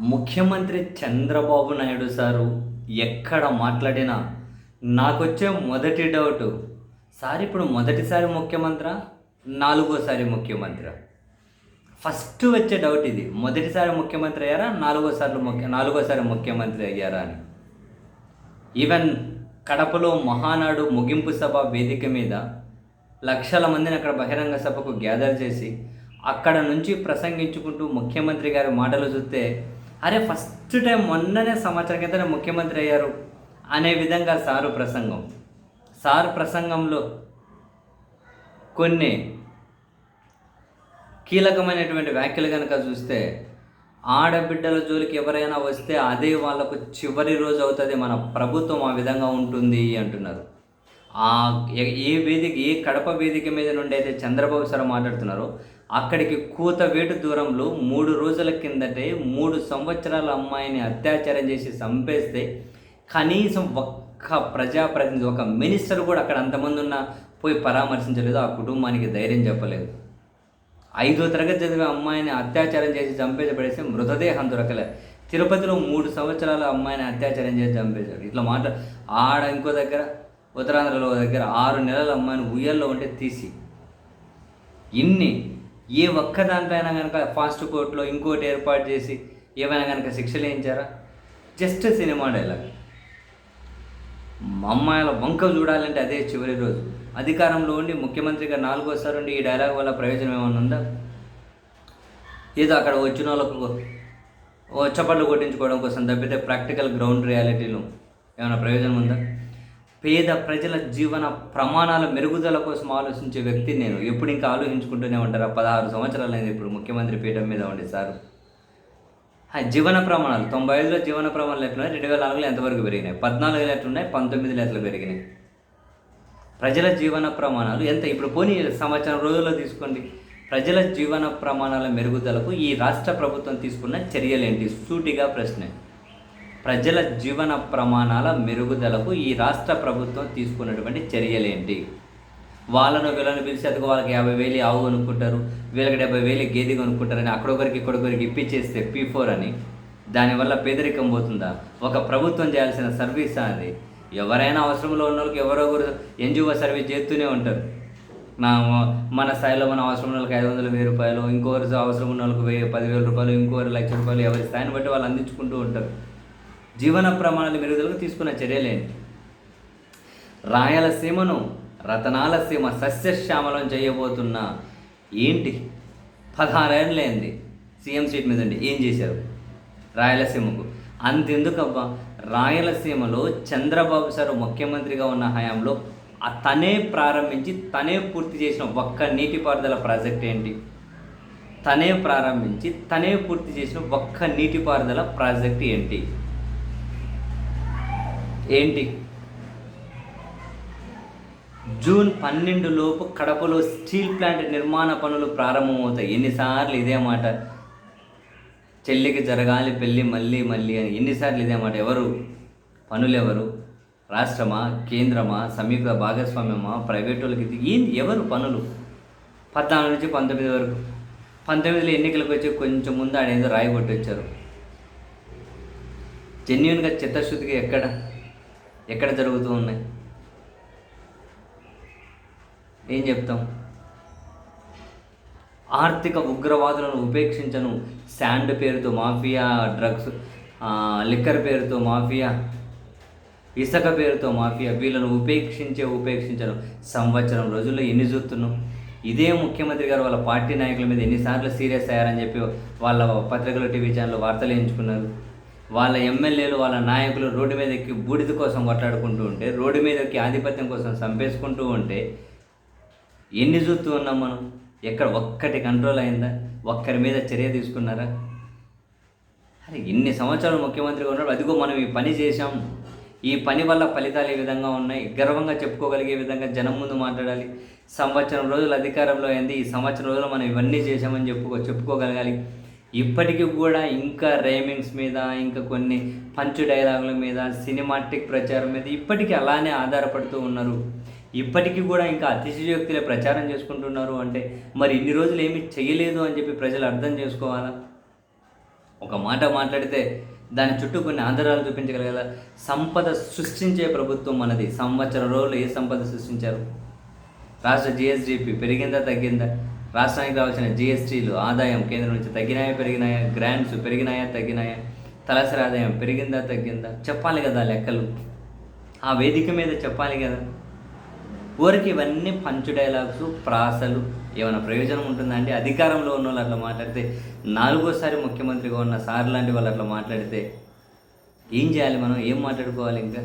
ముఖ్యమంత్రి చంద్రబాబు నాయుడు సారు ఎక్కడ మాట్లాడినా నాకొచ్చే మొదటి డౌట్ సార్ ఇప్పుడు మొదటిసారి ముఖ్యమంత్రి? నాలుగోసారి ముఖ్యమంత్రి? ఫస్ట్ వచ్చే డౌట్ ఇది మొదటిసారి ముఖ్యమంత్రి అయ్యారా? నాలుగోసార్లు ముఖ్య నాలుగోసారి ముఖ్యమంత్రి అయ్యారా? అని. ఈవెన్ కడపలో మహానాడు ముగింపు సభ వేదిక మీద లక్షల మందిని అక్కడ బహిరంగ సభకు గ్యాదర్ చేసి అక్కడ నుంచి ప్రసంగించుకుంటూ ముఖ్యమంత్రి గారి మాటలు చూస్తే అరే ఫస్ట్ టైం మొన్ననే సంవత్సరం కిందనే ముఖ్యమంత్రి అయ్యారు అనే విధంగా సారు ప్రసంగం. సారు ప్రసంగంలో కొన్ని కీలకమైనటువంటి వ్యాఖ్యలు కనుక చూస్తే ఆడబిడ్డల జోలికి ఎవరైనా వస్తే అదే వాళ్ళకు చివరి రోజు అవుతుంది మన ప్రభుత్వం ఆ విధంగా ఉంటుంది అంటున్నారు. ఆ ఏ వేదిక ఏ కడప వేదిక మీద నుండి అయితే చంద్రబాబు సార్ మాట్లాడుతున్నారో అక్కడికి కూత వేటు దూరంలో మూడు రోజుల కిందటే మూడు సంవత్సరాల అమ్మాయిని అత్యాచారం చేసి చంపేస్తే కనీసం ఒక్క ప్రజాప్రతినిధి ఒక మినిస్టర్ కూడా అక్కడ అంతమంది ఉన్నా పోయి పరామర్శించలేదు ఆ కుటుంబానికి ధైర్యం చెప్పలేదు. ఐదో తరగతి చదివే అమ్మాయిని అత్యాచారం చేసి చంపేసి మృతదేహం దొరకలే తిరుపతిలో మూడు సంవత్సరాల అమ్మాయిని అత్యాచారం చేసి చంపేశాడు ఇట్లా మాట ఆడ ఇంకో దగ్గర ఉత్తరాంధ్రలో దగ్గర ఆరు నెలల అమ్మాయిని ఉయ్యల్లో ఉంటే తీసి ఇన్ని ఏ ఒక్క దానిపైన కనుక ఫాస్ట్ కోర్టులో ఇంకోటి ఏర్పాటు చేసి ఏమైనా కనుక శిక్షలు వేయించారా? Just cinema dialogue. అమ్మాయిల వంక చూడాలంటే అదే చివరి రోజు. అధికారంలో ఉండి ముఖ్యమంత్రిగా నాలుగోసారి ఉండి ఈ డైలాగ్ వల్ల ప్రయోజనం ఏమైనా ఉందా? ఏదో అక్కడ వచ్చిన వాళ్ళకు చప్పట్లు కొట్టించుకోవడం కోసం తప్పితే ప్రాక్టికల్ గ్రౌండ్ రియాలిటీలు ఏమైనా ప్రయోజనం ఉందా? పేద ప్రజల జీవన ప్రమాణాల మెరుగుదల కోసం ఆలోచించే వ్యక్తి నేను. ఎప్పుడు ఇంకా ఆలోచించుకుంటూనే ఉంటారా. పదహారు సంవత్సరాలైంది ఇప్పుడు ముఖ్యమంత్రి పీఠం మీద ఉండే సార్. జీవన ప్రమాణాలు తొంభై ఐదులో జీవన ప్రమాణాలు ఎట్లున్నాయి? రెండు వేల నాలుగులో ఎంతవరకు పెరిగినాయి? పద్నాలుగులో ఎట్లున్నాయి? పంతొమ్మిదిలో ఎట్లా పెరిగినాయి? ప్రజల జీవన ప్రమాణాలు ఎంత? ఇప్పుడు పోనీ సంవత్సరం రోజుల్లో తీసుకోండి. ప్రజల జీవన ప్రమాణాల మెరుగుదలకు ఈ రాష్ట్ర ప్రభుత్వం తీసుకున్న చర్యలేంటి? సూటిగా ప్రశ్న. ప్రజల జీవన ప్రమాణాల మెరుగుదలకు ఈ రాష్ట్ర ప్రభుత్వం తీసుకున్నటువంటి చర్యలేంటి? వాళ్ళను వీళ్ళని పిలిచి అదిగో వాళ్ళకి యాభై వేలు ఆవు కొనుక్కుంటారు వీళ్ళకి డెబ్బై వేలు గేదె కొనుక్కుంటారని అక్కడొకరికి ఇక్కడొకరికి ఇప్పించేస్తే పీ ఫోర్ అని దానివల్ల పేదరికం పోతుందా? ఒక ప్రభుత్వం చేయాల్సిన సర్వీస్ అది? ఎవరైనా అవసరంలో ఉన్న వాళ్ళకి ఎవరో ఒకరు ఎన్జిఓ సర్వీస్ చేస్తూనే ఉంటారు. నా మన స్థాయిలో మన అవసరం ఉన్న వాళ్ళకి ఐదు వందల వెయ్యి రూపాయలు ఇంకొకరు అవసరం ఉన్న వాళ్ళకి వెయ్యి పదివేల రూపాయలు ఇంకొకరు లక్ష రూపాయలు ఎవరి స్థాయిని బట్టి వాళ్ళు అందించుకుంటూ ఉంటారు. జీవన ప్రమాణాలు మెరుగుదలకు తీసుకున్న చర్యలేంటి రాయలసీమను రతనాలసీమ సస్యశ్యామలం చేయబోతున్న ఏంటి? పదహారేళ్ళైంది సీఎం సీట్ మీద ఉండి ఏం చేశారు? రాయలసీమకు అంతెందుకబ్బా రాయలసీమలో చంద్రబాబు సార్ ముఖ్యమంత్రిగా ఉన్న హయాంలో తనే ప్రారంభించి తనే పూర్తి చేసిన ఒక్క నీటిపారుదల ప్రాజెక్ట్ ఏంటి? తనే ప్రారంభించి తనే పూర్తి చేసిన ఒక్క నీటిపారుదల ప్రాజెక్ట్ ఏంటి? ఏంటి? జూన్ పన్నెండు లోపు కడపలో స్టీల్ ప్లాంట్ నిర్మాణ పనులు ప్రారంభమవుతాయి. ఎన్నిసార్లు ఇదే మాట? చెల్లికి జరగాలి పెళ్ళి మళ్ళీ మళ్ళీ అని ఎన్నిసార్లు ఇదే మాట? ఎవరు? పనులు ఎవరు రాష్ట్రమా? కేంద్రమా? సంయుక్త భాగస్వామ్యమా? ప్రైవేట్ వాళ్ళకి ఇది ఏంది? ఎవరు పనులు? పద్నాలుగు నుంచి పంతొమ్మిది వరకు. పంతొమ్మిదిలో ఎన్నికలకు వచ్చి కొంచెం ముందు ఆడేదో రాయి కొట్టి వచ్చారు జెన్యున్గా చిత్తశుద్ధిగా ఎక్కడ? ఎక్కడ జరుగుతూ ఉన్నాయి? ఏం చెప్తాం? ఆర్థిక ఉగ్రవాదులను ఉపేక్షించను. శాండ్ పేరుతో మాఫియా డ్రగ్స్ లిక్కర్ పేరుతో మాఫియా ఇసుక పేరుతో మాఫియా వీళ్ళను ఉపేక్షించే ఉపేక్షించను. సంవత్సరం రోజుల్లో ఎన్ని చూస్తున్నాం? ఇదే ముఖ్యమంత్రి గారు వాళ్ళ పార్టీ నాయకుల మీద ఎన్నిసార్లు సీరియస్ అయ్యారని చెప్పి వాళ్ళ పత్రికలు టీవీ ఛానల్ వార్తలు ఎంచుకున్నారు. వాళ్ళ ఎమ్మెల్యేలు వాళ్ళ నాయకులు రోడ్డు మీద ఎక్కి బూడిద కోసం కొట్లాడుకుంటూ ఉంటే రోడ్డు మీద ఎక్కి ఆధిపత్యం కోసం చంపేసుకుంటూ ఉంటే ఎన్ని చూస్తూ ఉన్నాం మనం? ఎక్కడ ఒక్కటి కంట్రోల్ అయిందా? ఒక్కరి మీద చర్య తీసుకున్నారా? అరే ఇన్ని సంవత్సరాలు ముఖ్యమంత్రిగా ఉన్నాడు అదిగో మనం ఈ పని చేశాం. ఈ పని వల్ల ఫలితాలు ఏ విధంగా ఉన్నాయి? గర్వంగా చెప్పుకోగలిగే విధంగా జనం ముందు మాట్లాడాలి. సంవత్సరం రోజులు అధికారంలో అయింది. ఈ సంవత్సరం రోజులు మనం ఇవన్నీ చేశామని చెప్పుకో చెప్పుకోగలగాలి. ఇప్పటికీ కూడా ఇంకా రైమింగ్స్ మీద ఇంకా కొన్ని పంచు డైలాగుల మీద సినిమాటిక్ ప్రచారం మీద ఇప్పటికీ అలానే ఆధారపడుతూ ఉన్నారు. ఇప్పటికీ కూడా ఇంకా అతిశయోక్తులే ప్రచారం చేసుకుంటున్నారు అంటే మరి ఇన్ని రోజులు ఏమి చేయలేదు అని చెప్పి ప్రజలు అర్థం చేసుకోవాలా? ఒక మాట మాట్లాడితే దాని చుట్టూ కొన్ని ఆధారాలు చూపించగలగల సంపద సృష్టించే ప్రభుత్వం మనది. సంవత్సరం రోజులు ఏ సంపద సృష్టించారు? రాష్ట్ర జిఎస్డిపి పెరిగిందా తగ్గిందా? రాష్ట్రానికి రావాల్సిన జిఎస్టీలు ఆదాయం కేంద్రం నుంచి తగ్గినాయా పెరిగినాయా గ్రాంట్స్ పెరిగినాయా తగ్గినాయా తలసరి ఆదాయం పెరిగిందా తగ్గిందా? చెప్పాలి కదా లెక్కలు. ఆ వేదిక మీద చెప్పాలి కదా. ఊరికి ఇవన్నీ పంచు డైలాగ్స్ ప్రాసలు ఏమైనా ప్రయోజనం ఉంటుందా అండి? అధికారంలో ఉన్న వాళ్ళు అట్లా మాట్లాడితే నాలుగోసారి ముఖ్యమంత్రిగా ఉన్న సార్ లాంటి వాళ్ళు అట్లా మాట్లాడితే ఏం చేయాలి మనం? ఏం మాట్లాడుకోవాలి ఇంకా?